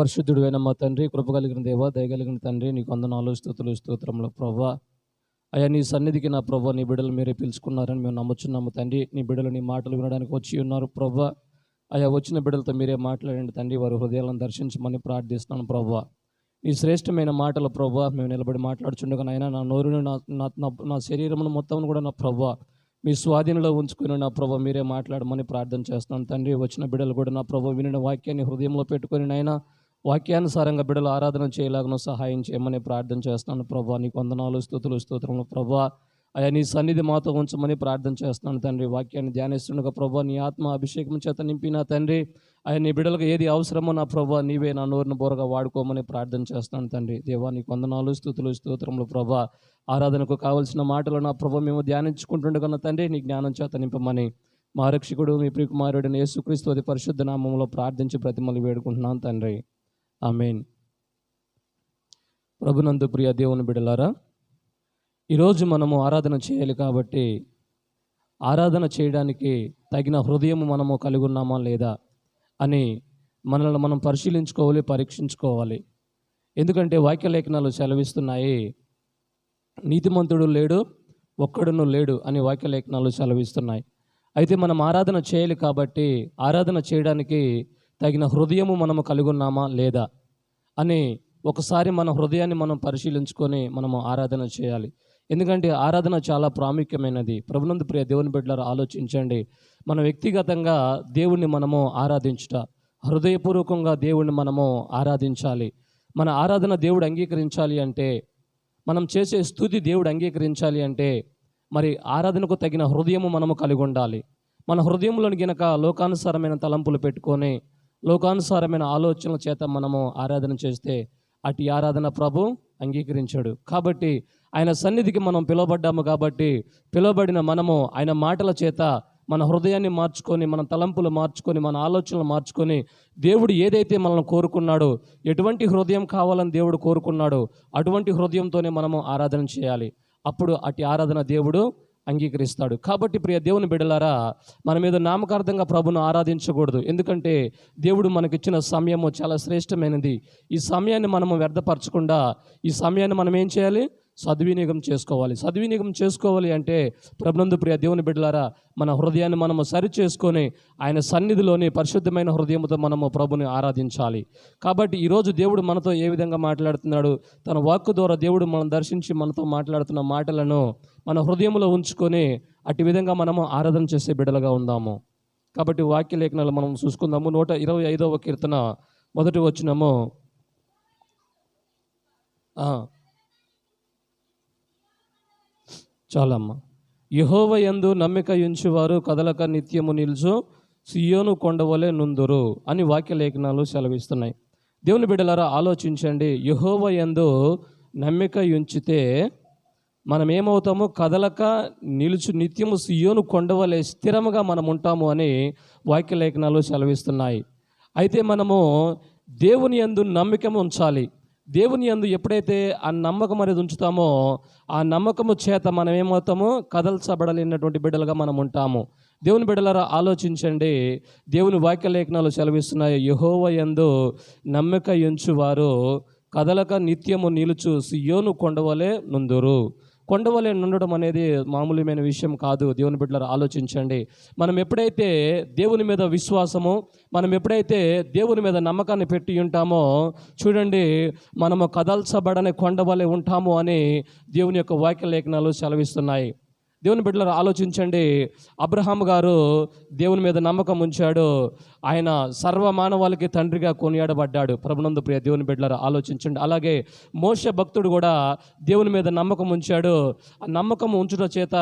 పరిశుద్ధుడు అయిన మా తండ్రి కృప కలిగిన దేవ దయగలిగిన తండ్రి నీకు అందనాలు స్థుతులు స్తోత్రములు ప్రభా అయ్యా నీ సన్నిధికి నా ప్రభా నీ బిడ్డలు మీరే పిలుచుకున్నారని మేము నమ్ముచున్నాము తండ్రి. నీ బిడ్డలు నీ మాటలు వినడానికి వచ్చి ఉన్నారు ప్రభా అయ్యా వచ్చిన బిడ్డలతో మీరే మాట్లాడండి తండ్రి. వారి హృదయాలను దర్శించమని ప్రార్థిస్తున్నాను ప్రభా నీ శ్రేష్టమైన మాటలు ప్రభా మేము నిలబడి మాట్లాడుచుండగా నాయన నా నోరును నా నా- శరీరమును మొత్తం కూడా నా ప్రభా మీ స్వాధీనంలో ఉంచుకుని నా ప్రభా మీరే మాట్లాడమని ప్రార్థన చేస్తున్నాను తండ్రి. వచ్చిన బిడ్డలు కూడా నా ప్రభా వినిన వాక్యాన్ని హృదయంలో పెట్టుకొని నాయనా వాక్యానుసారంగా బిడ్డలు ఆరాధన చేయలాగను సహాయం చేయమని ప్రార్థన చేస్తున్నాను. ప్రభా నీకు వందనాలు స్థుతులు స్తోత్రములు. ప్రభా అయా నీ సన్నిధి మాతో ఉంచమని ప్రార్థన చేస్తున్నాను తండ్రి. వాక్యాన్ని ధ్యానిస్తుండగా ప్రభా నీ ఆత్మ అభిషేకం చేత నింపిన తండ్రి. ఆయన నీ బిడ్డలకు ఏది అవసరమో నా ప్రభా నీవే నా నోరును బోరగా వాడుకోమని ప్రార్థన చేస్తున్నాను తండ్రి. దేవా నీకు వందనాలు స్థుతులు స్తోత్రములు ప్రభా. ఆరాధనకు కావలసిన మాటలు నా ప్రభా మేము ధ్యానించుకుంటుండగా నా తండ్రి నీ జ్ఞానం చేత నింపమని మా రక్షకుడు మీ ప్రియకుమారుడిని యేసుక్రీస్తు అది పరిశుద్ధ నామంలో ప్రార్థించి ప్రతిమలు వేడుకుంటున్నాను తండ్రి. ఆమెన్. ప్రభునందు ప్రియ దేవుని బిడలారా ఈరోజు మనము ఆరాధన చేయాలి కాబట్టి ఆరాధన చేయడానికి తగిన హృదయం మనము కలిగి ఉన్నామా లేదా అని మనల్ని మనం పరిశీలించుకోవాలి పరీక్షించుకోవాలి. ఎందుకంటే వాక్యలేఖనాలు సెలవిస్తున్నాయి నీతిమంతుడు లేడు ఒక్కడును లేడు అని వాక్యలేఖనాలు సెలవిస్తున్నాయి. అయితే మనం ఆరాధన చేయాలి కాబట్టి ఆరాధన చేయడానికి తగిన హృదయము మనము కలిగి ఉన్నామా లేదా అని ఒకసారి మన హృదయాన్ని మనం పరిశీలించుకొని మనము ఆరాధన చేయాలి. ఎందుకంటే ఆరాధన చాలా ప్రాముఖ్యమైనది. ప్రభునందు ప్రియ దేవుని బిడ్డలారు ఆలోచించండి. మన వ్యక్తిగతంగా దేవుణ్ణి మనము ఆరాధించుట హృదయపూర్వకంగా దేవుణ్ణి మనము ఆరాధించాలి. మన ఆరాధన దేవుడు అంగీకరించాలి అంటే మనం చేసే స్థుతి దేవుడు అంగీకరించాలి అంటే మరి ఆరాధనకు తగిన హృదయము మనము కలిగి ఉండాలి మన హృదయంలోని గినక లోకానుసారమైన తలంపులు పెట్టుకొని లోకానుసారమైన ఆలోచనల చేత మనము ఆరాధన చేస్తే అటు ఆరాధన ప్రభు అంగీకరించాడు. కాబట్టి ఆయన సన్నిధికి మనం పిలువబడ్డాము కాబట్టి పిలువబడిన మనము ఆయన మాటల చేత మన హృదయాన్ని మార్చుకొని మన తలంపులు మార్చుకొని మన ఆలోచనలు మార్చుకొని దేవుడు ఏదైతే మనల్ని కోరుకున్నాడో ఎటువంటి హృదయం కావాలని దేవుడు కోరుకున్నాడో అటువంటి హృదయంతోనే మనము ఆరాధన చేయాలి. అప్పుడు అటు ఆరాధన దేవుడు అంగీకరిస్తాడు. కాబట్టి ప్రియ దేవుని బిడలారా మన మీద నామకార్థంగా ప్రభును ఆరాధించకూడదు. ఎందుకంటే దేవుడు మనకిచ్చిన సమయము చాలా శ్రేష్టమైనది. ఈ సమయాన్ని మనము వ్యర్థపరచకుండా ఈ సమయాన్ని మనం ఏం చేయాలి? సద్వినియోగం చేసుకోవాలి. సద్వినియోగం చేసుకోవాలి అంటే ప్రభునందు ప్రియ దేవుని బిడ్డలారా మన హృదయాన్ని మనము సరి చేసుకొని ఆయన సన్నిధిలోని పరిశుద్ధమైన హృదయంతో మనము ప్రభుని ఆరాధించాలి. కాబట్టి ఈరోజు దేవుడు మనతో ఏ విధంగా మాట్లాడుతున్నాడు తన వాక్కు ద్వారా దేవుడు మనం దర్శించి మనతో మాట్లాడుతున్న మాటలను మన హృదయంలో ఉంచుకొని అటు విధంగా మనము ఆరాధన చేసే బిడ్డలుగా ఉందాము. కాబట్టి వాక్య లేఖనాలు మనం చూసుకుందాము. నూట ఇరవై ఐదవ కీర్తన మొదటి వచ్చినము చాలమ్మ. యహోవ యందు నమ్మిక ఉంచువారు కదలక నిత్యము నిలుచు సియోను కొండవలే నుందురు అని వాక్య లేఖనాలు సెలవిస్తున్నాయి. దేవుని బిడ్డలారా ఆలోచించండి. యహోవ యందు నమ్మిక ఉంచితే మనం ఏమవుతాము కదలక నిలుచు నిత్యము సియోను కొండవలే స్థిరముగా మనం ఉంటాము అని వాక్య లేఖనాలు సెలవిస్తున్నాయి. అయితే మనము దేవుని యందు నమ్మిక ఉంచాలి. దేవుని యందు ఎప్పుడైతే ఆ నమ్మకం అనేది ఉంచుతామో ఆ నమ్మకము చేత మనం ఏమవుతాము? కదల్చబడలేనటువంటి బిడ్డలుగా మనం ఉంటాము. దేవుని బిడ్డలారా ఆలోచించండి. దేవుని వాక్య లేఖనాలు సెలవిస్తున్నాయి. యహోవ యందు నమ్మక ఎంచువారు కదలక నిత్యము నిలుచు సియోను కొండవలే నుందురు. కొండవలే నుండడం అనేది మామూలుమైన విషయం కాదు. దేవుని బిడ్డలారా ఆలోచించండి. మనం ఎప్పుడైతే దేవుని మీద విశ్వాసము మనం ఎప్పుడైతే దేవుని మీద నమ్మకాన్ని పెట్టి ఉంటామో చూడండి మనము కదల్చబడని కొండవలే ఉంటాము అని దేవుని యొక్క వాక్య లేఖనాలు సెలవిస్తున్నాయి. దేవుని బిడ్డలు ఆలోచించండి. అబ్రహాం గారు దేవుని మీద నమ్మకం ఉంచాడు. ఆయన సర్వ మానవాళికి తండ్రిగా కొనియాడబడ్డాడు. ప్రభునందు ప్రియ దేవుని బిడ్డలారు ఆలోచించండి. అలాగే మోష భక్తుడు కూడా దేవుని మీద నమ్మకం ఉంచాడు. ఆ నమ్మకం ఉంచుట చేత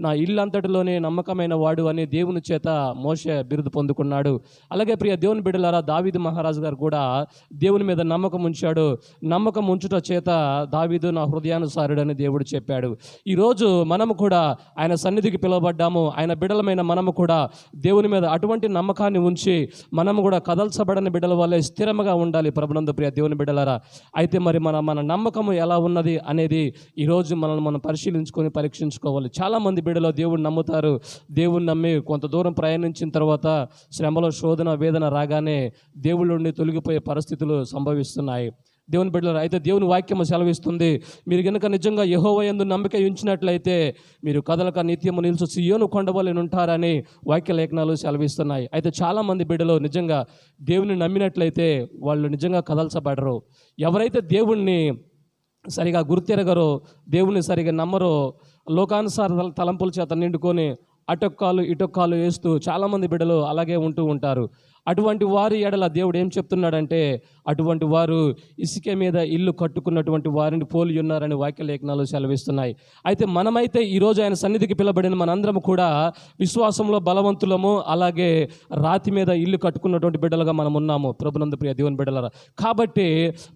నా ఇల్లంతటిలోనే నమ్మకమైన వాడు అని దేవుని చేత మోష బిరుదు పొందుకున్నాడు. అలాగే ప్రియ దేవుని బిడ్డలారా దావీదు మహారాజు గారు కూడా దేవుని మీద నమ్మకం ఉంచాడు. నమ్మకం ఉంచుట చేత దావీదు నా హృదయానుసారుడని దేవుడు చెప్పాడు. ఈరోజు మనము కూడా ఆయన సన్నిధికి పిలువబడ్డాము. ఆయన బిడలమైన మనము కూడా దేవుని మీద అటువంటి నమ్మకాన్ని ఉంచి మనం కూడా కదల్చబడని బిడ్డల వల్లే స్థిరంగా ఉండాలి ప్రభునందు ప్రియ దేవుని బిడ్డలారా. అయితే మరి మన మన నమ్మకము ఎలా ఉన్నది అనేది ఈరోజు మనల్ని మనం పరిశీలించుకొని పరీక్షించుకోవాలి. చాలామంది బిడ్డలో దేవుడిని నమ్ముతారు. దేవుణ్ణి నమ్మి కొంత దూరం ప్రయాణించిన తర్వాత శ్రమలో శోధన వేదన రాగానే దేవుళ్ళ నుండి తొలగిపోయే పరిస్థితులు సంభవిస్తున్నాయి. దేవుని బిడ్డలారా అయితే దేవుని వాక్యము సెలవిస్తుంది. మీరు కనుక నిజంగా యహోవయందు నమ్మిక ఉంచినట్లయితే మీరు కదలక నిత్యము నిలుచు సియోను కొండవలని ఉంటారని వాక్య లేఖనాలు సెలవిస్తున్నాయి. అయితే చాలామంది బిడ్డలు నిజంగా దేవుని నమ్మినట్లయితే వాళ్ళు నిజంగా కదల్చబడరు. ఎవరైతే దేవుణ్ణి సరిగా గుర్తెరగరో దేవుణ్ణి సరిగా నమ్మరో లోకానుసార తల- తలంపుల చేత నిండుకొని అటొక్కాలు ఇటొక్కాలు వేస్తూ చాలామంది బిడ్డలు అలాగే ఉంటూ ఉంటారు. అటువంటి వారి ఎడల దేవుడు ఏం చెప్తున్నాడంటే అటువంటి వారు ఇసుక మీద ఇల్లు కట్టుకున్నటువంటి వారిని పోలి ఉన్నారని వాక్య లేఖనాలు సెలవిస్తున్నాయి. అయితే మనమైతే ఈరోజు ఆయన సన్నిధికి పిలబడిన మనందరం కూడా విశ్వాసంలో బలవంతులము అలాగే రాతి మీద ఇల్లు కట్టుకున్నటువంటి బిడ్డలుగా మనం ఉన్నాము. ప్రభునందు ప్రియ దేవుని బిడ్డలరా కాబట్టి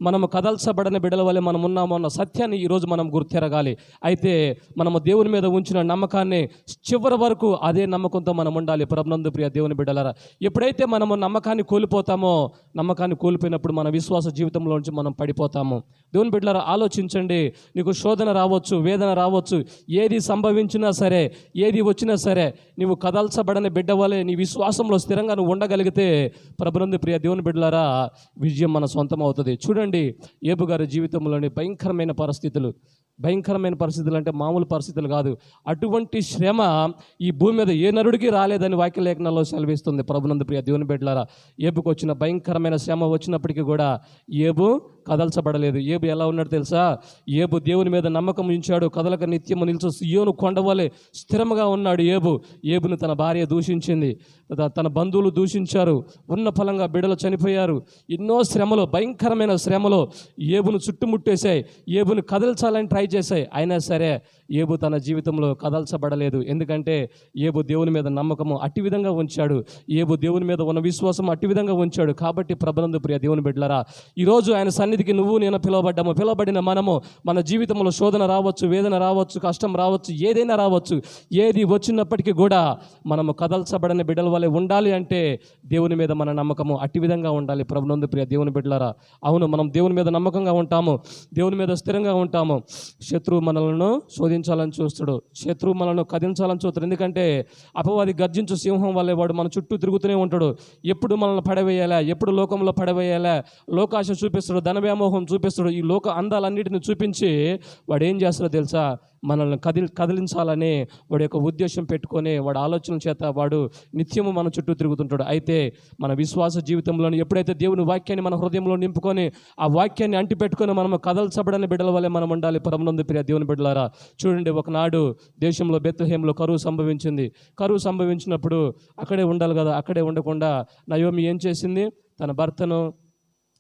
మనము కదల్చబడని బిడ్డల వల్లే మనం ఉన్నాము అన్న సత్యాన్ని ఈరోజు మనం గుర్తెరగాలి. అయితే మనము దేవుని మీద ఉంచిన నమ్మకాన్ని చివరి వరకు అదే నమ్మకంతో మనం ఉండాలి. ప్రభునందు ప్రియ దేవుని బిడ్డలరా ఎప్పుడైతే మనము నమ్మకాన్ని కోల్పోతామో నమ్మకాన్ని కోల్పోయినప్పుడు మన విశ్వాస జీవితంలో నుంచి మనం పడిపోతాము. దేవుని బిడ్డలారా ఆలోచించండి. నీకు శోధన రావచ్చు వేదన రావచ్చు. ఏది సంభవించినా సరే ఏది వచ్చినా సరే నీవు కదల్చబడని బిడ్డ వలె నీ విశ్వాసంలో స్థిరంగా నువ్వు ఉండగలిగితే ప్రభునందు ప్రియ దేవుని బిడ్డలారా విజయం మన సొంతం అవుతుంది. చూడండి ఏబు గారి జీవితంలోని భయంకరమైన పరిస్థితులు. భయంకరమైన పరిస్థితులు అంటే మామూలు పరిస్థితులు కాదు. అటువంటి శ్రమ ఈ భూమి మీద ఏ నరుడికి రాలేదని వాక్య లేఖనాల్లో సెలవిస్తుంది. ప్రభునందు ప్రియ దేవుని బిడ్డలారా ఏబుకు వచ్చిన భయంకరమైన శ్రమ వచ్చినప్పటికీ కూడా ఏబు కదల్చబడలేదు. ఏబు ఎలా ఉన్నాడు తెలుసా? ఏబు దేవుని మీద నమ్మకం ఉంచాడు కదలక నిత్యము నిలుచు సియోను కొండవలే స్థిరముగా ఉన్నాడు ఏబు. ఏబును తన భార్య దూషించింది తన బంధువులు దూషించారు ఉన్న ఫలంగా బిడలు చనిపోయారు. ఎన్నో శ్రమలు భయంకరమైన శ్రమలో ఏబును చుట్టుముట్టేశాయి. ఏబును కదల్చాలని ట్రై చేశాయి అయినా సరే ఏబు తన జీవితంలో కదల్చబడలేదు. ఎందుకంటే ఏబు దేవుని మీద నమ్మకము అట్టి విధంగా ఉంచాడు. ఏబు దేవుని మీద ఉన్న విశ్వాసం అట్టి విధంగా ఉంచాడు. కాబట్టి ప్రబలందు ప్రియ దేవుని బిడ్డలారా ఈరోజు ఆయన సన్నిధికి నువ్వు నేను పిలువబడ్డాము. పిలువబడిన మనము మన జీవితంలో శోధన రావచ్చు వేదన రావచ్చు కష్టం రావచ్చు ఏదైనా రావచ్చు. ఏది వచ్చినప్పటికీ కూడా మనము కదల్చబడని బిడ్డల వలె ఉండాలి అంటే దేవుని మీద మన నమ్మకము అట్టి విధంగా ఉండాలి. ప్రభునందు ప్రియ దేవుని బిడ్డలారా అవును మనం దేవుని మీద నమ్మకంగా ఉంటాము. దేవుని మీద స్థిరంగా ఉంటాము. శత్రువు మనలను శోధించాలని చూస్తాడు. శత్రువు మనల్ని కదించాలని చూస్తాడు. ఎందుకంటే అపవాది గర్జించు సింహం వల్లే వాడు మన చుట్టూ తిరుగుతూనే ఉంటాడు. ఎప్పుడు మనల్ని పడవేయాలా? ఎప్పుడు లోకంలో పడవేయాలా? లోకాశ చూపిస్తాడు ధన వ్యామోహం చూపిస్తాడు. ఈ లోక అందాలన్నిటిని చూపించి వాడు ఏం చేస్తాడో తెలుసా? మనల్ని కదిలి కదిలించాలని వాడి యొక్క ఉద్దేశం పెట్టుకొని వాడి ఆలోచన చేత వాడు నిత్యము మన చుట్టూ తిరుగుతుంటాడు. అయితే మన విశ్వాస జీవితంలో ఎప్పుడైతే దేవుని వాక్యాన్ని మన హృదయంలో నింపుకొని ఆ వాక్యాన్ని అంటిపెట్టుకొని మనం కదల్చబడని బిడ్డల వల్లే మనం ఉండాలి. పరమనందు ప్రియ దేవుని బిడ్డలారా చూడండి ఒకనాడు దేశంలో బెత్లహేంలో కరువు సంభవించింది. కరువు సంభవించినప్పుడు అక్కడే ఉండాలి కదా అక్కడే ఉండకుండా నయోమి ఏం చేసింది? తన భర్తను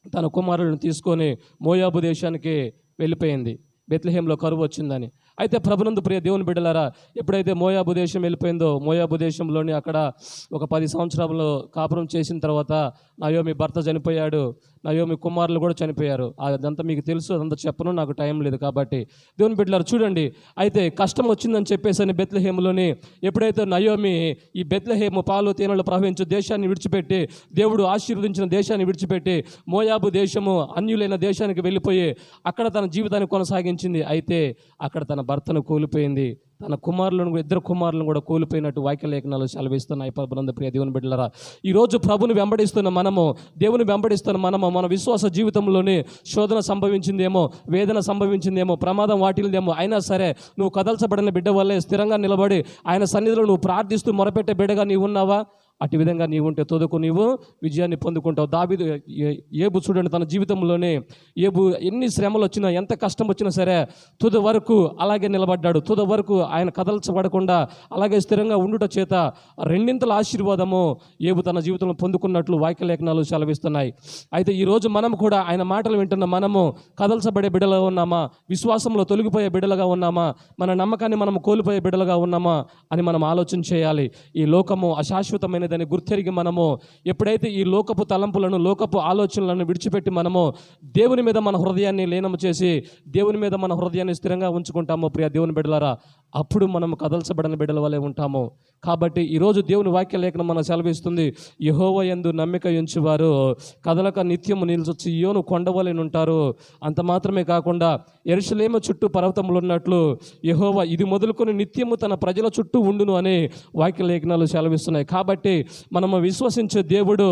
తన కుమారులను తీసుకొని మోయాబు దేశానికి వెళ్ళిపోయింది. బెత్లహేంలో కరువు వచ్చిందని. అయితే ప్రభునందు ప్రియ దేవుని బిడ్డలారా ఎప్పుడైతే మోయాబు దేశం వెళ్ళిపోయిందో మోయాబు దేశంలోని అక్కడ ఒక పది సంవత్సరాలు కాపురం చేసిన తర్వాత నయోమి భర్త చనిపోయాడు నయోమి కుమారులు కూడా చనిపోయారు. అదంతా మీకు తెలుసు అదంతా చెప్పను నాకు టైం లేదు కాబట్టి. దేవుని బిడ్డలారు చూడండి అయితే కష్టం వచ్చిందని చెప్పేసి అని బెత్లహేములోని ఎప్పుడైతే నయోమి ఈ బెత్లహేము పాలు తేనెలు ప్రవహించు దేశాన్ని విడిచిపెట్టి దేవుడు ఆశీర్వదించిన దేశాన్ని విడిచిపెట్టి మోయాబు దేశము అన్యులైన దేశానికి వెళ్ళిపోయి అక్కడ తన జీవితాన్ని కొనసాగించింది అయితే అక్కడ తన భర్తను కోల్పోయింది. తన కుమారులను ఇద్దరు కుమారులను కూడా కోల్పోయినట్టు వాక్య లేఖనాలు సెలవిస్తున్నాయి. పరబ్రంద ప్రియ దేవుని బిడ్డలరా ఈరోజు ప్రభుని వెంబడిస్తున్న మనము దేవుని వెంబడిస్తున్న మనము మన విశ్వాస జీవితంలోనే శోధన సంభవించిందేమో వేదన సంభవించిందేమో ప్రమాదం వాటిల్దేమో అయినా సరే నువ్వు కదల్చబడిన బిడ్డ వల్లే స్థిరంగా నిలబడి ఆయన సన్నిధిలో నువ్వు ప్రార్థిస్తూ మొరపెట్టే బిడ్డగా నీవు ఉన్నావా? అటు విధంగా నీవు ఉంటే తొదకు నీవు విజయాన్ని పొందుకుంటావు. దాబిదు ఏబు చూడండి తన జీవితంలోనే. ఏబు ఎన్ని శ్రమలు వచ్చినా ఎంత కష్టం వచ్చినా సరే తుద వరకు అలాగే నిలబడ్డాడు. తుద వరకు ఆయన కదల్చబడకుండా అలాగే స్థిరంగా ఉండుట చేత రెండింతల ఆశీర్వాదము ఏబు తన జీవితంలో పొందుకున్నట్లు వాక్యలేఖనాలు సెలవిస్తున్నాయి. అయితే ఈరోజు మనం కూడా ఆయన మాటలు వింటున్న మనము కదల్చబడే బిడలుగా ఉన్నామా? విశ్వాసంలో తొలగిపోయే బిడలుగా ఉన్నామా? మన నమ్మకాన్ని మనం కోల్పోయే బిడలుగా ఉన్నామా? అని మనం ఆలోచన చేయాలి. ఈ లోకము అశాశ్వతమైనది లేదని గుర్తెరిగి మనము ఎప్పుడైతే ఈ లోకపు తలంపులను లోకపు ఆలోచనలను విడిచిపెట్టి మనము దేవుని మీద మన హృదయాన్ని లీనము చేసి దేవుని మీద మన హృదయాన్ని స్థిరంగా ఉంచుకుంటామో ప్రియ దేవుని బిడ్డలారా అప్పుడు మనం కదల్చబడిన బిడ్డల వలె ఉంటాము. కాబట్టి ఈరోజు దేవుని వాక్య లేఖనం మనం సెలవిస్తుంది యహోవ యందు నమ్మిక ఉంచువారు. కదలక నిత్యము నిలిచొచ్చి యోను కొండవలెని ఉంటారు. అంత మాత్రమే కాకుండా ఎరుసలేమ చుట్టూ పర్వతములు ఉన్నట్లు యహోవ ఇది మొదలుకొని నిత్యము తన ప్రజల చుట్టూ ఉండును అని వాక్య లేఖనాలు సెలవిస్తున్నాయి. కాబట్టి మనము విశ్వసించే దేవుడు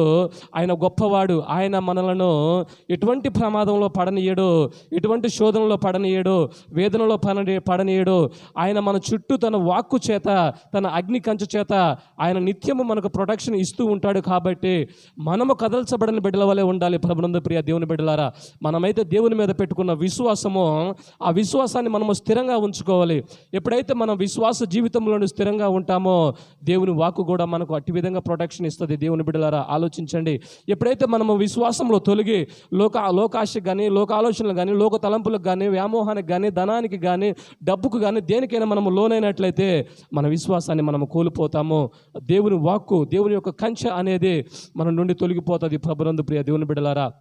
ఆయన గొప్పవాడు. ఆయన మనలను ఎటువంటి ప్రమాదంలో పడనీయడు ఎటువంటి శోధనలో పడనీయడు వేదనలో పడని పడనీయడు. ఆయన మన చుట్టూ తన వాక్కు చేత తన అగ్ని కంచు చేత ఆయన నిత్యము మనకు ప్రొటెక్షన్ ఇస్తూ ఉంటాడు కాబట్టి మనము కదల్చబడిన బిడ్డల వలె ఉండాలి ప్రభునంద ప్రియ దేవుని బిడ్డలారా. మనమైతే దేవుని మీద పెట్టుకున్న విశ్వాసము ఆ విశ్వాసాన్ని మనము స్థిరంగా ఉంచుకోవాలి. ఎప్పుడైతే మనం విశ్వాస జీవితంలోని స్థిరంగా ఉంటామో దేవుని వాక్కు కూడా మనకు అట్టి విధంగా ప్రొటెక్షన్ ఇస్తుంది. దేవుని బిడ్డలారా ఆలోచించండి. ఎప్పుడైతే మనము విశ్వాసంలో తొలగి లోక లోకాశ కానీ లోక ఆలోచనలు కానీ లోక తలంపులకు కానీ వ్యామోహానికి కానీ ధనానికి కానీ డబ్బుకు కానీ దేనికైనా మనము లోనైనట్లయితే మన విశ్వాసాన్ని మనము కోల్పోతాము. దేవుని వాక్కు దేవుని యొక్క కంచె అనేది మన నుండి తొలగిపోతుంది ప్రభునందు ప్రియ దేవుని బిడ్డలారా.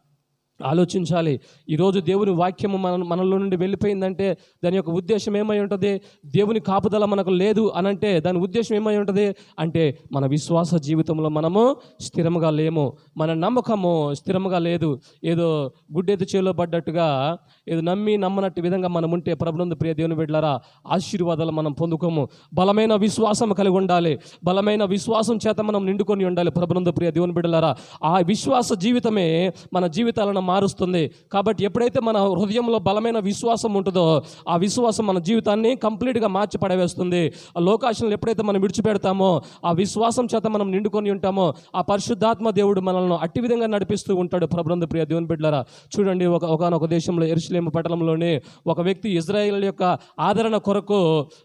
ఆలోచించాలి. ఈరోజు దేవుని వాక్యము మన మనలో నుండి వెళ్ళిపోయిందంటే దాని యొక్క ఉద్దేశం ఏమై ఉంటుంది? దేవుని కాపుదల మనకు లేదు అనంటే దాని ఉద్దేశం ఏమై ఉంటుంది? అంటే మన విశ్వాస జీవితంలో మనము స్థిరముగా లేము. మన నమ్మకము స్థిరముగా లేదు. ఏదో గుడ్డెత్తు చేలో పడ్డట్టుగా ఇది నమ్మి నమ్మనట్టు విధంగా మనం ఉంటే ప్రభునందు ప్రియ దేవుని బిడ్డలారా ఆశీర్వాదాలు మనం పొందుకోము. బలమైన విశ్వాసం కలిగి ఉండాలి. బలమైన విశ్వాసం చేత మనం నిండుకొని ఉండాలి ప్రభునందు ప్రియ దేవుని బిడ్డలారా. ఆ విశ్వాస జీవితమే మన జీవితాలను మారుస్తుంది. కాబట్టి ఎప్పుడైతే మన హృదయంలో బలమైన విశ్వాసం ఉంటుందో ఆ విశ్వాసం మన జీవితాన్ని కంప్లీట్గా మార్చి పడవేస్తుంది ఆ లోకాశనలు ఎప్పుడైతే మనం విడిచిపెడతామో ఆ విశ్వాసం చేత మనం నిండుకొని ఉంటామో ఆ పరిశుద్ధాత్మ దేవుడు మనల్ని అట్టి విధంగా నడిపిస్తూ ఉంటాడు ప్రభునందు ప్రియ దేవుని బిడ్డలారా. చూడండి ఒక ఒకనొక దేశంలో ఎరుసలేము పట్టణంలోనే ఒక వ్యక్తి ఇజ్రాయేల్ యొక్క ఆదరణ కొరకు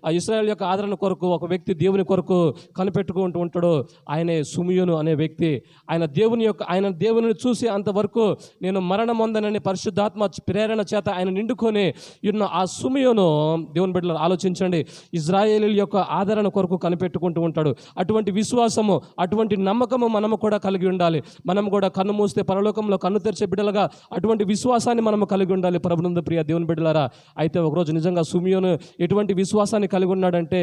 ఆ ఇజ్రాయేల్ యొక్క ఆదరణ కొరకు ఒక వ్యక్తి దేవుని కొరకు కనిపెట్టుకుంటూ ఉంటాడు. ఆయనే సుమియోను అనే వ్యక్తి. ఆయన దేవుని యొక్క ఆయన దేవుని చూసి అంతవరకు నేను మరణం పొందనని పరిశుద్ధాత్మ ప్రేరణ చేత ఆయన నిండుకొని ఉన్న ఆ సుమియోను దేవుని బిడ్డలు ఆలోచించండి. ఇజ్రాయేలీల యొక్క ఆదరణ కొరకు కనిపెట్టుకుంటూ ఉంటాడు. అటువంటి విశ్వాసము అటువంటి నమ్మకము మనము కూడా కలిగి ఉండాలి. మనం కూడా కన్ను మూస్తే పరలోకంలో కన్ను తెరిచే బిడ్డలుగా అటువంటి విశ్వాసాన్ని మనము కలిగి ఉండాలి ప్రభునంద ప్రియ దేవుని బిడ్డలారా అయితే ఒకరోజు నిజంగా సుమియోను ఎటువంటి విశ్వాసాన్ని కలిగి ఉన్నాడంటే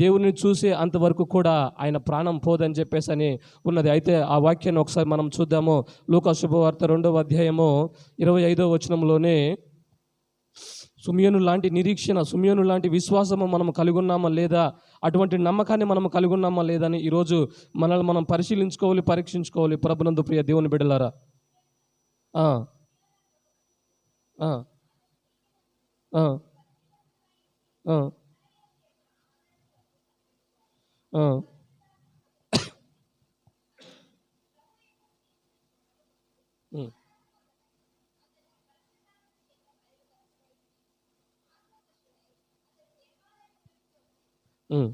దేవుని చూసే అంతవరకు కూడా ఆయన ప్రాణం పోదని చెప్పేసి అని ఉన్నది. అయితే ఆ వాక్యాన్ని ఒకసారి మనం చూద్దాము. లూకా శుభవార్త రెండవ అధ్యాయము ఇరవై ఐదో వచనంలోనే సుమియోను లాంటి నిరీక్షణ సుమియోను లాంటి విశ్వాసము మనం కలిగి ఉన్నామా లేదా అటువంటి నమ్మకాన్ని మనం కలిగి ఉన్నామా లేదని ఈరోజు మనల్ని మనం పరిశీలించుకోవాలి పరీక్షించుకోవాలి ప్రభునందు ప్రియ దేవుని బిడ్డలారా. ఆ. ఆ. ఆ. ఆ. ఆ. ఉమ్.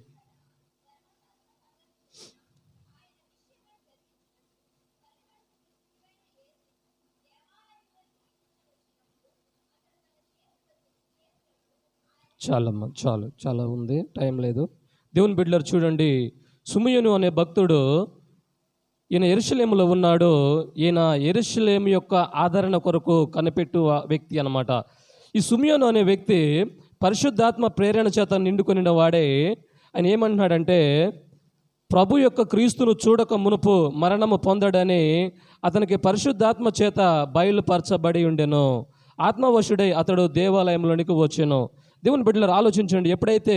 చాలమ్మ చాలు చాలా ఉంది. టైం లేదు. దేవుని బిడ్డలారు చూడండి. సుమయును అనే భక్తుడు ఈయన ఎరుశలేములో ఉన్నాడు. ఈయన ఎరుశలేము యొక్క ఆదరణ కొరకు కనిపెట్టు వ్యక్తి అన్నమాట. ఈ సుమియోను అనే వ్యక్తి పరిశుద్ధాత్మ ప్రేరణ చేత నిండుకొనిన వాడే. ఆయన ఏమంటున్నాడంటే ప్రభు యొక్క క్రీస్తును చూడక మునుపు మరణము పొందడని అతనికి పరిశుద్ధాత్మ చేత బయలుపరచబడి ఉండెను. ఆత్మవశుడై అతడు దేవాలయంలోనికి వచ్చెను. దేవుని బిడ్డలు ఆలోచించండి. ఎప్పుడైతే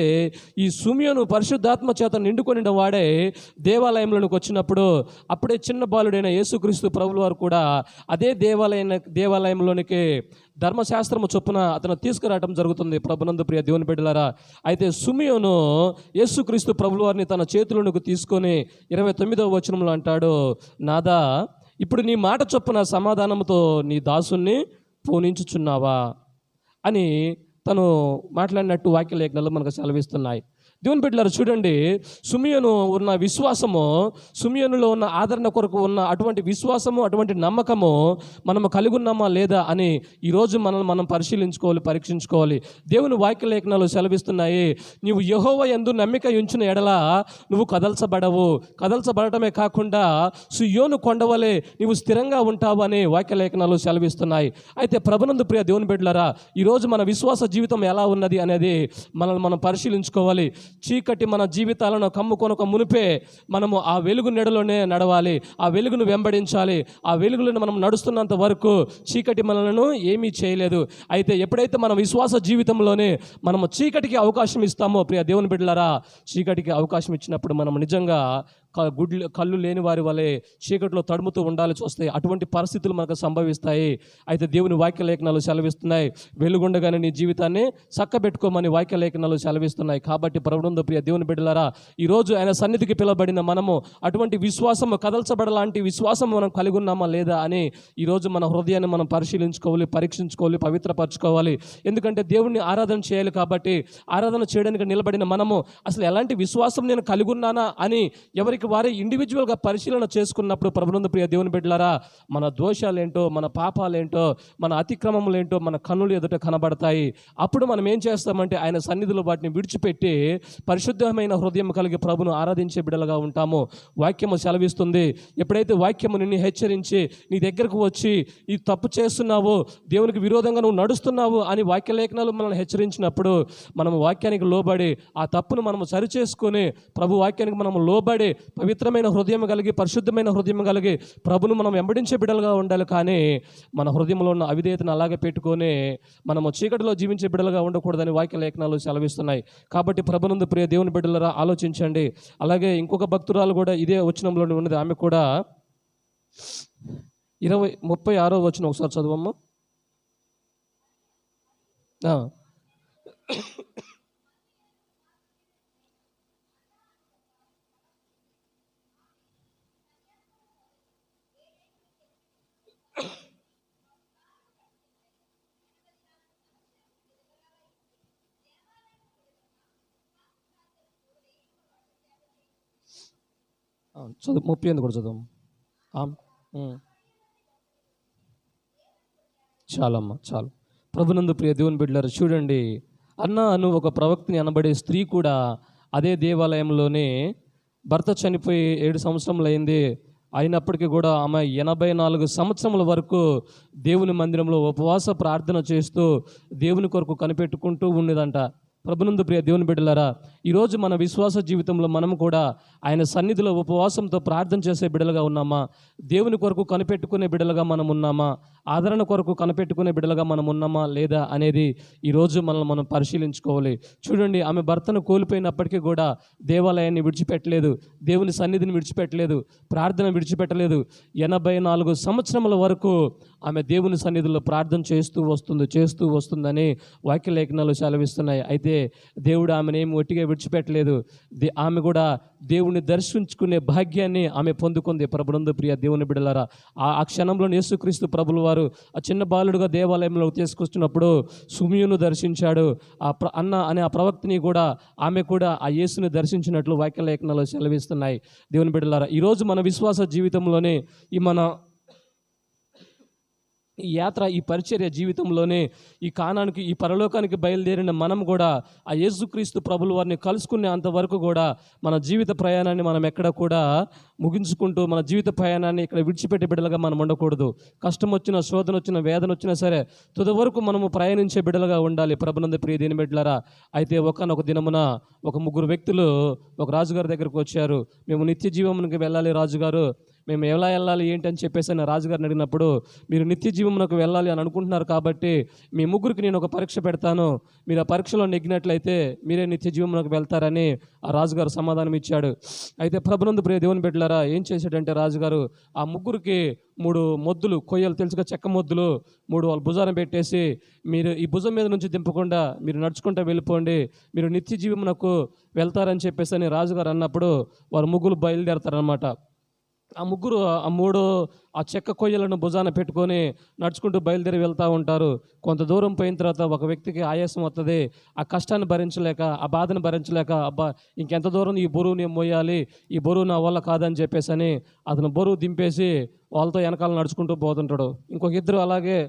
ఈ సుమియోను పరిశుద్ధాత్మ చేత నిండుకొని వాడే దేవాలయంలోనికి వచ్చినప్పుడు అప్పుడే చిన్న బాలుడైన యేసుక్రీస్తు ప్రభులు వారు కూడా అదే దేవాలయ దేవాలయంలోనికి ధర్మశాస్త్రము చొప్పున అతను తీసుకురావడం జరుగుతుంది. ప్రభునందు ప్రియ దేవుని బిడ్డలారా అయితే సుమియోను యేసుక్రీస్తు ప్రభులు వారిని తన చేతులకు తీసుకొని ఇరవై తొమ్మిదవ వచనంలో అంటాడు నాదా ఇప్పుడు నీ మాట చొప్పున సమాధానంతో నీ దాసుని పూనించుచున్నావా? అని తను మాట్లాడినట్టు వాక్య లేఖనాలు మనకు సెలవిస్తున్నాయి. దేవుని బిడ్డలారు చూడండి. సుమియను ఉన్న విశ్వాసము సుమియనులో ఉన్న ఆదరణ కొరకు ఉన్న అటువంటి విశ్వాసము అటువంటి నమ్మకము మనము కలిగి ఉన్నామా లేదా అని ఈరోజు మనం మనం పరిశీలించుకోవాలి పరీక్షించుకోవాలి. దేవుని వాక్య లేఖనాలు సెలవిస్తున్నాయి. నీవు యహోవ ఎందు నమ్మిక ఉంచిన ఎడల నువ్వు కదల్చబడవు. కదల్చబడటమే కాకుండా సుయోను కొండవలే నీవు స్థిరంగా ఉంటావు అని వాక్య లేఖనాలు సెలవిస్తున్నాయి. అయితే ప్రభునందు ప్రియ దేవుని బిడ్డలారా ఈరోజు మన విశ్వాస జీవితం ఎలా ఉన్నది అనేది మనల్ని మనం పరిశీలించుకోవాలి. చీకటి మన జీవితాలను కమ్ముకొనక మునిపే మనము ఆ వెలుగు నెడలోనే నడవాలి. ఆ వెలుగును వెంబడించాలి. ఆ వెలుగులను మనం నడుస్తున్నంత వరకు చీకటి మనలను ఏమీ చేయలేదు. అయితే ఎప్పుడైతే మన విశ్వాస జీవితంలోనే మనము చీకటికి అవకాశం ఇస్తామో ప్రియ దేవుని బిడ్డలారా చీకటికి అవకాశం ఇచ్చినప్పుడు మనం నిజంగా గుడ్లు కళ్ళు లేని వారి వలె చీకటిలో తడుముతూ ఉండాల్సి వస్తాయి అటువంటి పరిస్థితులు మనకు సంభవిస్తాయి. అయితే దేవుని వాక్య లేఖనాలు సెలవిస్తున్నాయి. వెలుగుండగానే నీ జీవితాన్ని చక్కబెట్టుకోమని వాక్య లేఖనాలు సెలవిస్తున్నాయి. కాబట్టి ప్రభుత్వం ప్రియ దేవుని బిడ్డలారా ఈరోజు ఆయన సన్నిధికి పిలవబడిన మనము అటువంటి విశ్వాసం కదల్చబడలాంటి విశ్వాసం మనం కలిగి ఉన్నామా లేదా అని ఈరోజు మన హృదయాన్ని మనం పరిశీలించుకోవాలి పరీక్షించుకోవాలి పవిత్రపరచుకోవాలి. ఎందుకంటే దేవుణ్ణి ఆరాధన చేయాలి కాబట్టి ఆరాధన చేయడానికి నిలబడిన మనము అసలు ఎలాంటి విశ్వాసం నేను కలిగి ఉన్నానా అని ఎవరికి వారే ఇండివిజువల్గా పరిశీలన చేసుకున్నప్పుడు ప్రభునందు ప్రియ దేవుని బిడ్డలారా మన దోషాలేంటో మన పాపాలేంటో మన అతిక్రమములేంటో మన కన్నులు ఎదుట కనబడతాయి. అప్పుడు మనం ఏం చేస్తామంటే ఆయన సన్నిధిలో వాటిని విడిచిపెట్టి పరిశుద్ధమైన హృదయం కలిగి ప్రభును ఆరాధించే బిడ్డలుగా ఉంటాము. వాక్యము సెలవిస్తుంది. ఎప్పుడైతే వాక్యము నిన్ను హెచ్చరించి నీ దగ్గరకు వచ్చి ఈ తప్పు చేస్తున్నావు దేవునికి విరోధంగా నువ్వు నడుస్తున్నావు అని వాక్య లేఖనాలు మనల్ని హెచ్చరించినప్పుడు మనం వాక్యానికి లోబడి ఆ తప్పును మనం సరిచేసుకొని ప్రభు వాక్యానికి మనం లోబడి పవిత్రమైన హృదయం కలిగి పరిశుద్ధమైన హృదయం కలిగి ప్రభును మనం వెంబడించే బిడ్డలుగా ఉండాలి. కానీ మన హృదయంలో ఉన్న అవిధేయతను అలాగే పెట్టుకొని మనము చీకటిలో జీవించే బిడ్డలుగా ఉండకూడదని వాక్య లేఖనాలు సెలవిస్తున్నాయి. కాబట్టి ప్రభునందు ప్రియ దేవుని బిడ్డలరా ఆలోచించండి. అలాగే ఇంకొక భక్తురాలు కూడా ఇదే వచనంలో ఉన్నది. ఆమె కూడా ఇరవై ముప్పై ఆరో వచ్చిన ఒకసారి చదువమ్మా. చదువు ముప్పై ఎనిమిది కూడా చదువు. చాలమ్మా చాలు. ప్రభునందు ప్రియ దేవుని బిడ్డలారు చూడండి అన్న అను ఒక ప్రవక్తని అనబడే స్త్రీ కూడా అదే దేవాలయంలోనే భర్త చనిపోయి ఏడు సంవత్సరములు అయింది. అయినప్పటికీ కూడా ఆమె ఎనభై నాలుగు సంవత్సరముల వరకు దేవుని మందిరంలో ఉపవాస ప్రార్థన చేస్తూ దేవుని కొరకు కనిపెట్టుకుంటూ ఉండేదంట. ప్రభునందు ప్రియ దేవుని బిడ్డలారా ఈరోజు మన విశ్వాస జీవితంలో మనం కూడా ఆయన సన్నిధిలో ఉపవాసంతో ప్రార్థన చేసే బిడలుగా ఉన్నామా? దేవుని కొరకు కనిపెట్టుకునే బిడలుగా మనం ఉన్నామా? ఆదరణ కొరకు కనిపెట్టుకునే బిడలుగా మనం ఉన్నామా లేదా అనేది ఈరోజు మనల్ని మనం పరిశీలించుకోవాలి. చూడండి ఆమె భర్తను కోల్పోయినప్పటికీ కూడా దేవాలయాన్ని విడిచిపెట్టలేదు దేవుని సన్నిధిని విడిచిపెట్టలేదు ప్రార్థన విడిచిపెట్టలేదు. ఎనభై నాలుగు సంవత్సరముల వరకు ఆమె దేవుని సన్నిధిలో ప్రార్థన చేస్తూ వస్తుంది చేస్తూ వస్తుందని వాక్య లేఖనాలు సెలవిస్తున్నాయి. అయితే దేవుడు ఆమెను ఏమి ఒట్టిగా విడిచిపెట్టలేదు. దే- ఆమె కూడా దేవుని దర్శించుకునే భాగ్యాన్ని ఆమె పొందుకుంది. ప్రభునందు ప్రియ దేవుని బిడలారా ఆ ఆ క్షణంలో యేసుక్రీస్తు ప్రభులు వారు ఆ చిన్న బాలుడుగా దేవాలయంలో తీసుకొస్తున్నప్పుడు సుమియును దర్శించాడు. ఆ ప్ర అన్న అనే ఆ ప్రవక్తని కూడా ఆమె కూడా ఆ యేసుని దర్శించినట్లు వాక్యలేఖనాలు సెలవిస్తున్నాయి. దేవుని బిడలారా ఈరోజు మన విశ్వాస జీవితంలోనే ఈ మన ఈ యాత్ర ఈ పరిచర్య జీవితంలోనే ఈ కానానికి ఈ పరలోకానికి బయలుదేరిన మనం కూడా ఆ యేసుక్రీస్తు ప్రభుల వారిని కలుసుకునే అంతవరకు కూడా మన జీవిత ప్రయాణాన్ని మనం ఎక్కడ కూడా ముగించుకుంటూ మన జీవిత ప్రయాణాన్ని ఇక్కడ విడిచిపెట్టే బిడ్డలుగా మనం ఉండకూడదు. కష్టం వచ్చిన శోధన వచ్చిన వేదన వచ్చినా సరే తుది వరకు మనము ప్రయాణించే బిడ్డలుగా ఉండాలి. ప్రభునంద ప్రియ దీని బిడ్డలారా అయితే ఒకనొక దినమున ఒక ముగ్గురు వ్యక్తులు ఒక రాజుగారి దగ్గరకు వచ్చారు. మేము నిత్య జీవమునికి వెళ్ళాలి రాజుగారు. మేము ఎలా వెళ్ళాలి ఏంటి అని చెప్పేసి ఆయన రాజుగారిని అడిగినప్పుడు మీరు నిత్య జీవమునకు వెళ్ళాలి అని అనుకుంటున్నారు కాబట్టి మీ ముగ్గురికి నేను ఒక పరీక్ష పెడతాను. మీరు ఆ పరీక్షలో నెగ్గినట్లయితే మీరే నిత్య జీవమునకు వెళ్తారని ఆ రాజుగారు సమాధానం ఇచ్చాడు. అయితే ప్రభునందు ప్రియ దేవుని బిడ్డలారా ఏం చేశాడంటే రాజుగారు ఆ ముగ్గురికి మూడు మొద్దులు కొయ్యలు తెలుసుగా చెక్క మొద్దులు మూడు వాళ్ళ భుజాన పెట్టేసి మీరు ఈ భుజం మీద నుంచి దింపకుండా మీరు నడుచుకుంటూ వెళ్ళిపోండి మీరు నిత్య జీవమునకు వెళ్తారని చెప్పేసి అని రాజుగారు అన్నప్పుడు వారు ముగ్గురు బయలుదేరతారనమాట ఆ ముగ్గురు ఆ మూడు ఆ చెక్క కొయ్యలను భుజాన పెట్టుకొని నడుచుకుంటూ బయలుదేరి వెళ్తూ ఉంటారు. కొంత దూరం పోయిన తర్వాత ఒక వ్యక్తికి ఆయాసం వస్తుంది ఆ కష్టాన్ని భరించలేక ఆ బాధను భరించలేక అబ్బా ఇంకెంత దూరం ఈ బరువు నేను మోయాలి? ఈ బరువు నా వల్ల కాదని చెప్పేసి అని అతను బరువు దింపేసి వాళ్ళతో వెనకాల నడుచుకుంటూ పోతుంటాడు. ఇంకొక ఇద్దరు అలాగే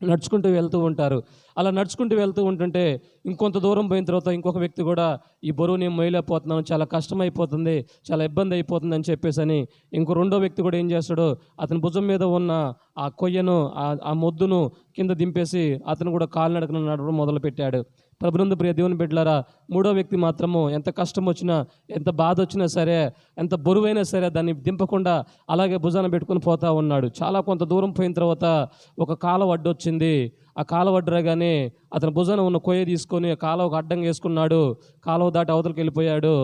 నడుచుకుంటూ వెళ్తూ ఉంటారు. అలా నడుచుకుంటూ వెళ్తూ ఉంటుంటే ఇంకొంత దూరం పోయిన తర్వాత ఇంకొక వ్యక్తి కూడా ఈ బరువు నేను మొయ్యలేకపోతున్నాను చాలా కష్టమైపోతుంది చాలా ఇబ్బంది అయిపోతుంది అని చెప్పేసి అని ఇంకో రెండో వ్యక్తి కూడా ఏం చేస్తాడు అతని భుజం మీద ఉన్న ఆ కొయ్యను ఆ- ఆ మొద్దును కింద దింపేసి అతను కూడా కాలినడకన నడవడం మొదలుపెట్టాడు. ప్రభునందు ప్రియ దేవుని బిడ్డలారా మూడో వ్యక్తి మాత్రము ఎంత కష్టం వచ్చినా ఎంత బాధ వచ్చినా సరే ఎంత బరువైనా సరే దాన్ని దింపకుండా అలాగే భుజాన పెట్టుకొని పోతా ఉన్నాడు. చాలా కొంత దూరం పోయిన తర్వాత ఒక కాలం అడ్డొచ్చింది. ఆ కాలువ అడ్డరగానే అతని భుజాన ఉన్న కొయ్య తీసుకొని ఆ కాలువకు అడ్డం వేసుకున్నాడు. కాలువ దాటి అవతలకి వెళ్ళిపోయాడు.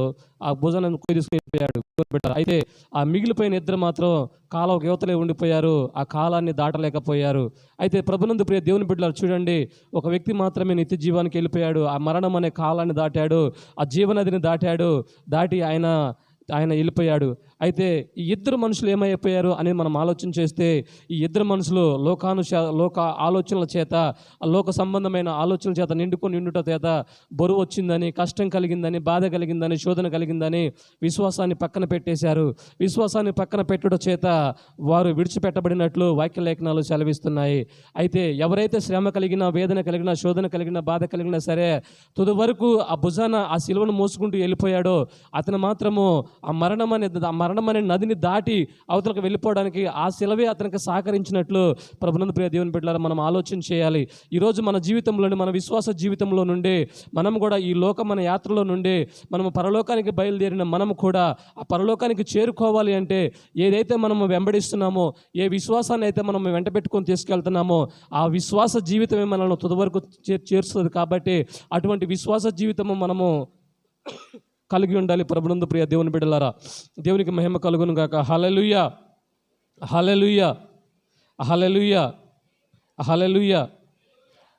ఆ భుజాన కొయ్య తీసుకుని వెళ్ళిపోయాడు. అయితే ఆ మిగిలిపోయిన ఇద్దరు మాత్రం కాలువకు యువతలే ఉండిపోయారు. ఆ కాలాన్ని దాటలేకపోయారు. అయితే ప్రభునందు ప్రియ దేవుని బిడ్డలు చూడండి. ఒక వ్యక్తి మాత్రమే నిత్య జీవానికి వెళ్ళిపోయాడు. ఆ మరణం అనే కాలాన్ని దాటాడు. ఆ జీవనదిని దాటాడు. దాటి ఆయన ఆయన వెళ్ళిపోయాడు. అయితే ఈ ఇద్దరు మనుషులు ఏమైపోయారు అని మనం ఆలోచన చేస్తే ఈ ఇద్దరు మనుషులు లోకాను లోక ఆలోచనల చేత ఆ లోక సంబంధమైన ఆలోచనల చేత నిండుకొని నిండుట చేత బరువు వచ్చిందని కష్టం కలిగిందని బాధ కలిగిందని శోధన కలిగిందని విశ్వాసాన్ని పక్కన పెట్టేశారు. విశ్వాసాన్ని పక్కన పెట్టుట చేత వారు విడిచిపెట్టబడినట్లు వాక్య లేఖనాలు సెలవిస్తున్నాయి. అయితే ఎవరైతే శ్రమ కలిగిన వేదన కలిగిన శోధన కలిగిన బాధ కలిగినా సరే తుది వరకు ఆ భుజాన ఆ శిలువను మోసుకుంటూ వెళ్ళిపోయాడో అతను మాత్రము ఆ మరణం అనేది ఆ మరణం అనే నదిని దాటి అవతలకు వెళ్ళిపోవడానికి ఆ శిలవే అతనికి సహకరించినట్లు ప్రభునంద ప్రియ దేవుని బిడ్డలారా మనం ఆలోచన చేయాలి. ఈరోజు మన జీవితంలోని మన విశ్వాస జీవితంలో నుండి మనం కూడా ఈ లోక మన యాత్రలో నుండి మనము పరలోకానికి బయలుదేరిన మనము కూడా ఆ పరలోకానికి చేరుకోవాలి అంటే ఏదైతే మనము వెంబడిస్తున్నామో ఏ విశ్వాసాన్ని అయితే మనం వెంట పెట్టుకొని తీసుకెళ్తున్నామో ఆ విశ్వాస జీవితమే మనల్ని తుదవరకు చేర్చుతుంది చేరుస్తుంది కాబట్టి అటువంటి విశ్వాస జీవితము మనము కలిగి ఉండాలి ప్రభునందు ప్రియ దేవుని బిడ్డలారా. దేవునికి మహిమ కలుగును గాక. హలలుయ హలలుయ హలలుయ హలలుయ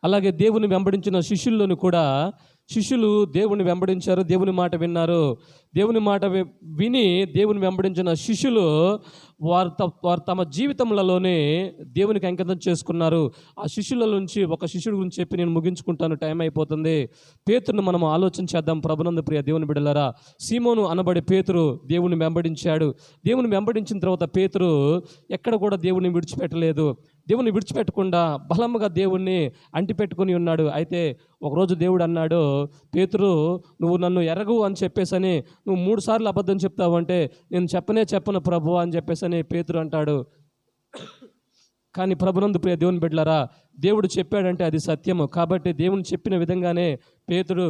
అలాగే దేవుని వెంబడించిన శిష్యుల్లోని కూడా శిష్యులు దేవుని వెంబడించారు దేవుని మాట విన్నారు. దేవుని మాట విని దేవుని వెంబడించిన శిష్యులు వారు త- వారు తమ జీవితములలోనే దేవునికి అంకితం చేసుకున్నారు. ఆ శిష్యుల నుంచి ఒక శిష్యుడి గురించి చెప్పి నేను ముగించుకుంటాను టైం అయిపోతుంది. పేతురును మనం ఆలోచన చేద్దాం ప్రభునంద ప్రియ దేవుని బిడలరా. సీమోను అనబడే పేతురు దేవుని వెంబడించాడు. దేవుని వెంబడించిన తర్వాత పేతురు ఎక్కడ కూడా దేవుని విడిచిపెట్టలేదు. దేవుని విడిచిపెట్టకుండా బలముగా దేవుణ్ణి అంటిపెట్టుకుని ఉన్నాడు. అయితే ఒకరోజు దేవుడు అన్నాడు పేతురు నువ్వు నన్ను ఎరగవు అని చెప్పేసని నువ్వు మూడు సార్లు అబద్ధం చెప్తావు అంటే నేను చెప్పనే చెప్పను ప్రభు అని చెప్పేసని పేతురు అంటాడు. కానీ ప్రభునందు ప్రియ దేవుని బిడ్డలారా దేవుడు చెప్పాడంటే అది సత్యము. కాబట్టి దేవుని చెప్పిన విధంగానే పేతుడు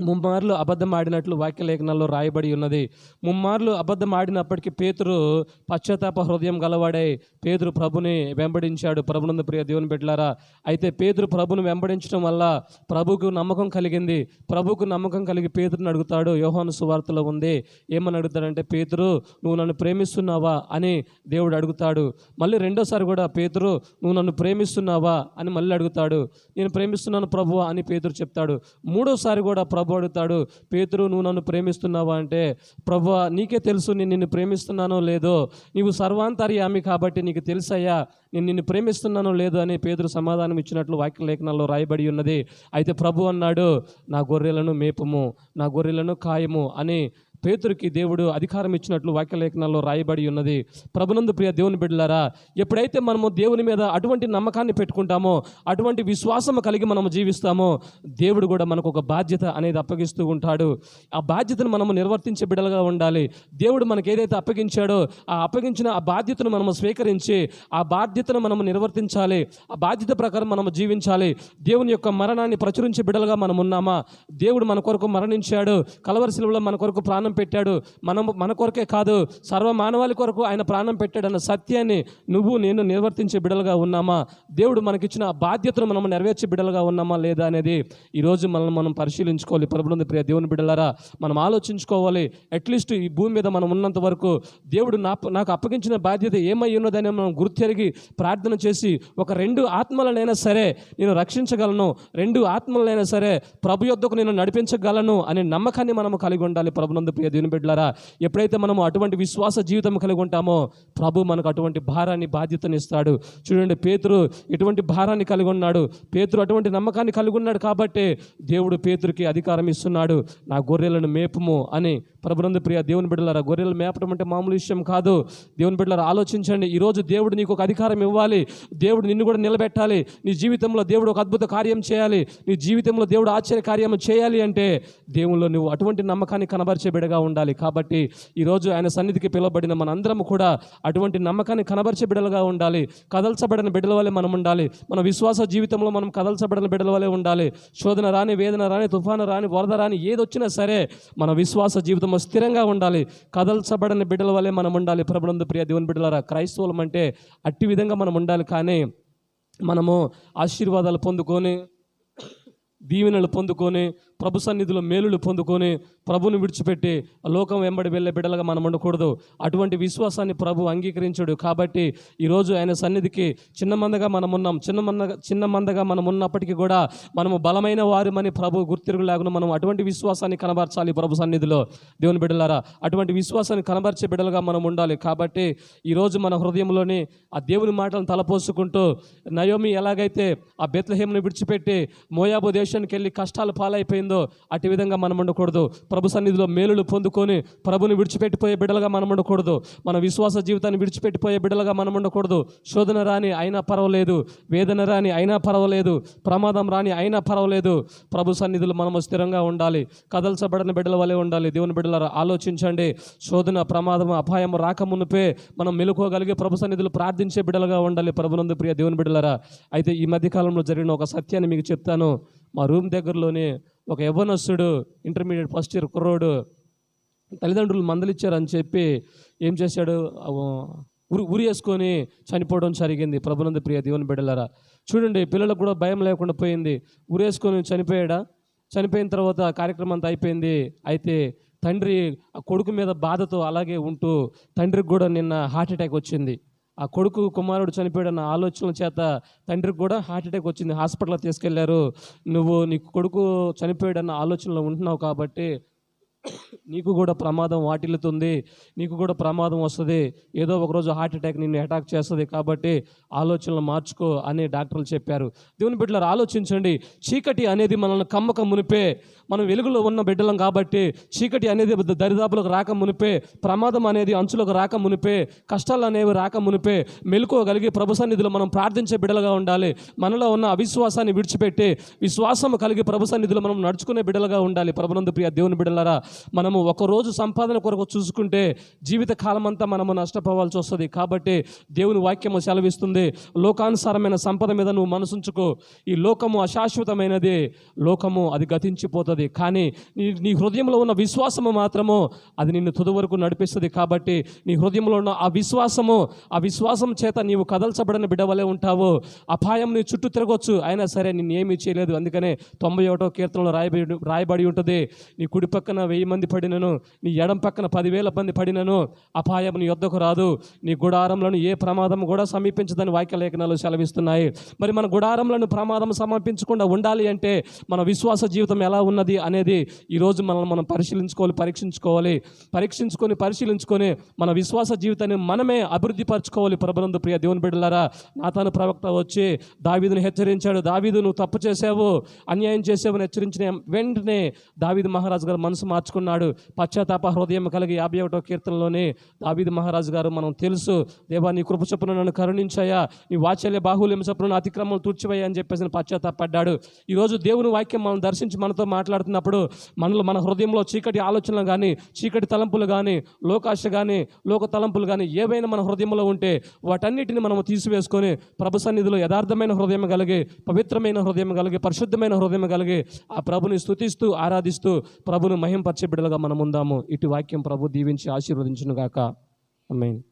ముమ్మార్లు అబద్ధం ఆడినట్లు వాక్యలేఖనాల్లో రాయబడి ఉన్నది. ముమ్మార్లు అబద్ధం ఆడినప్పటికీ పేతురు పశ్చాత్తాప హృదయం గలవాడై పేతురు ప్రభుని వెంబడించాడు. ప్రభునందు ప్రియ దేవుని బిడ్డలారా అయితే పేతురు ప్రభుని వెంబడించడం వల్ల ప్రభుకు నమ్మకం కలిగింది. ప్రభుకు నమ్మకం కలిగి పేతురుని అడుగుతాడు యోహాను సువార్తలో ఉంది. ఏమని అడుగుతాడంటే పేతురు నువ్వు నన్ను ప్రేమిస్తున్నావా అని దేవుడు అడుగుతాడు. మళ్ళీ రెండోసారి కూడా పేతురు నువ్వు నన్ను ప్రేమిస్తున్నావా అని మళ్ళీ అడుగుతాడు. నేను ప్రేమిస్తున్నాను ప్రభు అని పేతురు చెప్తాడు. మూడోసారి కూడా ప్రభు అడుగుతాడు పేతురు నువ్వు నన్ను ప్రేమిస్తున్నావా? అంటే ప్రభు నీకే తెలుసు నేను నిన్ను ప్రేమిస్తున్నానో లేదో. నీవు సర్వాంతర్యామి కాబట్టి నీకు తెలుసయ్యా. నేను నిన్ను ప్రేమిస్తున్నానో లేదో అని పేదరు సమాధానం ఇచ్చినట్లు వాక్య లేఖనాల్లో రాయబడి ఉన్నది. అయితే ప్రభు అన్నాడు నా గొర్రెలను మేపము. నా గొర్రెలను కాయము అని పేతురికి దేవుడు అధికారం ఇచ్చినట్లు వాక్యలేఖనాల్లో రాయబడి ఉన్నది. ప్రభునందు ప్రియ దేవుని బిడ్డలారా ఎప్పుడైతే మనము దేవుని మీద అటువంటి నమ్మకాన్ని పెట్టుకుంటామో అటువంటి విశ్వాసం కలిగి మనము జీవిస్తామో దేవుడు కూడా మనకు ఒక బాధ్యత అనేది అప్పగిస్తూ ఉంటాడు. ఆ బాధ్యతను మనము నిర్వర్తించే బిడ్డలుగా ఉండాలి. దేవుడు మనకి ఏదైతే అప్పగించాడో ఆ అప్పగించిన ఆ బాధ్యతను మనము స్వీకరించి ఆ బాధ్యతను మనము నిర్వర్తించాలి. ఆ బాధ్యత ప్రకారం మనము జీవించాలి. దేవుని యొక్క మరణాన్ని ప్రచురించే బిడ్డలుగా మనం ఉన్నామా దేవుడు మన కొరకు మరణించాడు. కలవరి శిలువలో మన కొరకు ప్రాణం పెట్టాడు. మనం మన కొరకే కాదు సర్వ మానవాళి కొరకు ఆయన ప్రాణం పెట్టాడన్న సత్యాన్ని నువ్వు నేను నిర్వర్తించే బిడలుగా ఉన్నామా? దేవుడు మనకిచ్చిన ఆ బాధ్యతను మనం నెరవేర్చే బిడలుగా ఉన్నామా లేదా అనేది ఈరోజు మనం మనం పరిశీలించుకోవాలి. ప్రభుత్వ ప్రియ దేవుని బిడలారా మనం ఆలోచించుకోవాలి. అట్లీస్ట్ ఈ భూమి మీద మనం ఉన్నంత వరకు దేవుడు నా నాకు అప్పగించిన బాధ్యత ఏమై ఉన్నదని మనం గుర్తెరిగి ప్రార్థన చేసి ఒక రెండు ఆత్మలనైనా సరే నేను రక్షించగలను రెండు ఆత్మలనైనా సరే ప్రభు యొద్దకు నేను నడిపించగలను అనే నమ్మకాన్ని మనం కలిగి ఉండాలి ప్రభునందు ప్రియ ప్రియ దేవుని బిడ్డలారా ఎప్పుడైతే మనము అటువంటి విశ్వాస జీవితం కలిగి ఉంటామో ప్రభు మనకు అటువంటి భారాన్ని బాధ్యతను ఇస్తాడు. చూడండి పేతురు ఎటువంటి భారాన్ని కలిగి ఉన్నాడు. పేతురు అటువంటి నమ్మకాన్ని కలిగి ఉన్నాడు కాబట్టి దేవుడు పేతురికి అధికారం ఇస్తున్నాడు. నా గొర్రెలను మేపము అని ప్రభునందు ప్రియ దేవుని బిడ్డలారా గొర్రెలు మేపడం అంటే మామూలు విషయం కాదు. దేవుని బిడ్డలారా ఆలోచించండి. ఈరోజు దేవుడు నీకు ఒక అధికారం ఇవ్వాలి. దేవుడు నిన్ను కూడా నిలబెట్టాలి. నీ జీవితంలో దేవుడు ఒక అద్భుత కార్యం చేయాలి. నీ జీవితంలో దేవుడు ఆశ్చర్య కార్యం చేయాలి అంటే దేవుల్లో నువ్వు అటువంటి నమ్మకాన్ని కనబరిచే బిడగా ఉండాలి. కాబట్టి ఈరోజు ఆయన సన్నిధికి పిలువబడిన మనందరం కూడా అటువంటి నమ్మకాన్ని కనబరిచే బిడలుగా ఉండాలి. కదల్చబడిన బిడ్డల వలె మనం ఉండాలి. మన విశ్వాస జీవితంలో మనం కదల్చబడిన బిడ్డల వలె ఉండాలి. శోధన రాని వేదన రాని తుఫాను రాని వరద రాని ఏదొచ్చినా సరే మన విశ్వాస జీవితంలో స్థిరంగా ఉండాలి. కదల్చబడిన బిడ్డల వలె మనం ఉండాలి. ప్రభునందు ప్రియ దేవుని బిడ్డలారా క్రైస్తవులం అంటే అట్టి విధంగా మనం ఉండాలి. కానీ మనము ఆశీర్వాదాలు పొందుకొని దీవెనలు పొందుకొని ప్రభు సన్నిధిలో మేలులు పొందుకొని ప్రభుని విడిచిపెట్టి లోకం వెంబడి వెళ్ళే బిడ్డలుగా మనం ఉండకూడదు. అటువంటి విశ్వాసాన్ని ప్రభు అంగీకరించాడు కాబట్టి ఈరోజు ఆయన సన్నిధికి చిన్న మందగా మనం ఉన్నాం. చిన్న మందగా చిన్న మందగా మనం ఉన్నప్పటికీ కూడా మనము బలమైన వారిమని ప్రభు గుర్తిరుగులాగున మనం అటువంటి విశ్వాసాన్ని కనబరచాలి ప్రభు సన్నిధిలో. దేవుని బిడ్డలారా అటువంటి విశ్వాసాన్ని కనబరిచే బిడ్డలుగా మనం ఉండాలి కాబట్టి ఈరోజు మన హృదయంలోని ఆ దేవుని మాటలను తలపోసుకుంటూ నయోమి ఎలాగైతే ఆ బెత్లహేమ్ని విడిచిపెట్టి మోయాబు దేశానికి వెళ్ళి కష్టాలు పాలైపోయిందో అటు విధంగా మనం ఉండకూడదు. ప్రభు సన్నిధిలో మేలులు పొందుకొని ప్రభుని విడిచిపెట్టిపోయే బిడ్డలుగా మనం ఉండకూడదు. మన విశ్వాస జీవితాన్ని విడిచిపెట్టిపోయే బిడ్డలుగా మనం ఉండకూడదు. శోధన రాని అయినా పర్వాలేదు. వేదన రాని అయినా పర్వాలేదు. ప్రమాదం రాని అయినా పర్వాలేదు. ప్రభు సన్నిధిలో మనము స్థిరంగా ఉండాలి. కదల్చబడిన బిడ్డల వలె ఉండాలి. దేవుని బిడ్డలారా ఆలోచించండి. శోధన ప్రమాదం అపాయం రాకమునుపే మనం మెలుకోగలిగే ప్రభు సన్నిధులు ప్రార్థించే బిడ్డలుగా ఉండాలి. ప్రభునందు ప్రియ దేవుని బిడ్డలరా అయితే ఈ మధ్యకాలంలో జరిగిన ఒక సత్యాన్ని మీకు చెప్తాను. మా రూమ్ దగ్గరలోనే ఒక యవ్వనస్తుడు ఇంటర్మీడియట్ ఫస్ట్ ఇయర్ కుర్రోడు తల్లిదండ్రులు మందలిచ్చారని చెప్పి ఏం చేశాడు? ఉరి ఉరి వేసుకొని చనిపోవడం జరిగింది. ప్రభునంద ప్రియ దేవుని బిడ్డలారా చూడండి పిల్లలకు కూడా భయం లేకుండా పోయింది. ఉరేసుకొని చనిపోయాడా? చనిపోయిన తర్వాత కార్యక్రమం అంతా అయిపోయింది. అయితే తండ్రి ఆ కొడుకు మీద బాధతో అలాగే ఉంటూ తండ్రికి కూడా నిన్న హార్ట్ అటాక్ వచ్చింది. ఆ కొడుకు కుమారుడు చనిపోయాడన్న ఆలోచనల చేత తండ్రికి కూడా హార్ట్ అటాక్ వచ్చింది. హాస్పిటల్లో తీసుకెళ్ళారు. నువ్వు నీ కొడుకు చనిపోయాడన్న ఆలోచనలో ఉంటున్నావు కాబట్టి నీకు కూడా ప్రమాదం వాటిల్లుతుంది నీకు కూడా ప్రమాదం వస్తుంది. ఏదో ఒకరోజు హార్ట్ అటాక్ నిన్ను అటాక్ చేస్తుంది కాబట్టి ఆలోచనలు మార్చుకో అని డాక్టర్లు చెప్పారు. దేవుని బిడ్డలు ఆలోచించండి. చీకటి అనేది మనల్ని కమ్మక మునిపే మనం వెలుగులో ఉన్న బిడ్డలం కాబట్టి చీకటి అనేది దరిదాపులకు రాక మునిపే ప్రమాదం అనేది అంచులకు రాక మునిపే కష్టాలు అనేవి రాక మునిపే మెలుకోగలిగి ప్రభు సన్నిధిలో మనం ప్రార్థించే బిడ్డలుగా ఉండాలి. మనలో ఉన్న అవిశ్వాసాన్ని విడిచిపెట్టి విశ్వాసం కలిగి ప్రభు సన్నిధిలో మనం నడుచుకునే బిడ్డలుగా ఉండాలి. ప్రభునందు ప్రియ దేవుని బిడ్డలారా మనము ఒకరోజు సంపాదన కొరకు చూసుకుంటే జీవిత కాలం అంతా మనము నష్టపోవాల్సి వస్తుంది. కాబట్టి దేవుని వాక్యము సెలవిస్తుంది లోకానుసారమైన సంపద మీద నువ్వు మనసుంచుకో. ఈ లోకము అశాశ్వతమైనది లోకము అది గతించిపోతుంది. కానీ నీ నీ హృదయంలో ఉన్న విశ్వాసము మాత్రము అది నిన్ను తుది వరకు నడిపిస్తుంది. కాబట్టి నీ హృదయంలో ఉన్న ఆ విశ్వాసము ఆ విశ్వాసం చేత నీవు కదల్చబడిన బిడవలే ఉంటావు. అపాయం నీ చుట్టూ తిరగొచ్చు. అయినా సరే నిన్ను ఏమీ చేయలేదు. అందుకనే తొంభై ఒకటో కీర్తనలో రాయబడి రాయబడి ఉంటుంది నీ కుడి పక్కన వెయ్యి మంది పడినను నీ ఎడం పక్కన పదివేల మంది పడినను అపాయం నీ యొద్దకు రాదు. నీ గుడారంలోని ఏ ప్రమాదం కూడా సమీపించదని వాక్యలేఖనాలు సెలవిస్తున్నాయి. మరి మన గుడారంలను ప్రమాదం సమర్పించకుండా ఉండాలి అంటే మన విశ్వాస జీవితం ఎలా ఉన్నది అనేది ఈరోజు మనల్ని మనం పరిశీలించుకోవాలి పరీక్షించుకోవాలి. పరీక్షించుకొని పరిశీలించుకొని మన విశ్వాస జీవితాన్ని మనమే అభివృద్ధి పరచుకోవాలి ప్రబలందు ప్రియ దేవుని బిడ్డలారా నాతాను ప్రవక్త వచ్చి దావీదును హెచ్చరించాడు. దావీదు నువ్వు తప్పు చేసావు అన్యాయం చేసావని హెచ్చరించిన వెంటనే దావీదు మహారాజు గారు మనసు మార్చుకున్నాడు పశ్చాత్తాప హృదయం కలిగి యాభై ఒకటో కీర్తనలోనే దావీదు మహారాజు గారు మనం తెలుసు దేవా నీ కృప చొప్పున నన్ను కరుణించాయా? నీ వాత్సల్య బాహుల్యం చొప్పున అతిక్రమం తూర్చివయ్యా అని చెప్పేసి పశ్చాత్తాపడ్డాడు. ఈరోజు దేవుని వాక్యం మనం దర్శించి మనతో మాట్లాడుతున్నప్పుడు మనలో మన హృదయంలో చీకటి ఆలోచనలు కానీ చీకటి తలంపులు కానీ లోకాశ కానీ లోక తలంపులు కానీ ఏవైనా మన హృదయంలో ఉంటే వాటన్నిటిని మనం తీసివేసుకొని ప్రభు సన్నిధిలో యథార్థమైన హృదయం కలిగి పవిత్రమైన హృదయం కలిగి పరిశుద్ధమైన హృదయం కలిగి ఆ ప్రభుని స్థుతిస్తూ ఆరాధిస్తూ ప్రభును మహింపరిచే బిడ్డలుగా మనముందాము. ఇటు వాక్యం ప్రభు దీవించి ఆశీర్వదించును గాక ఆమేన్.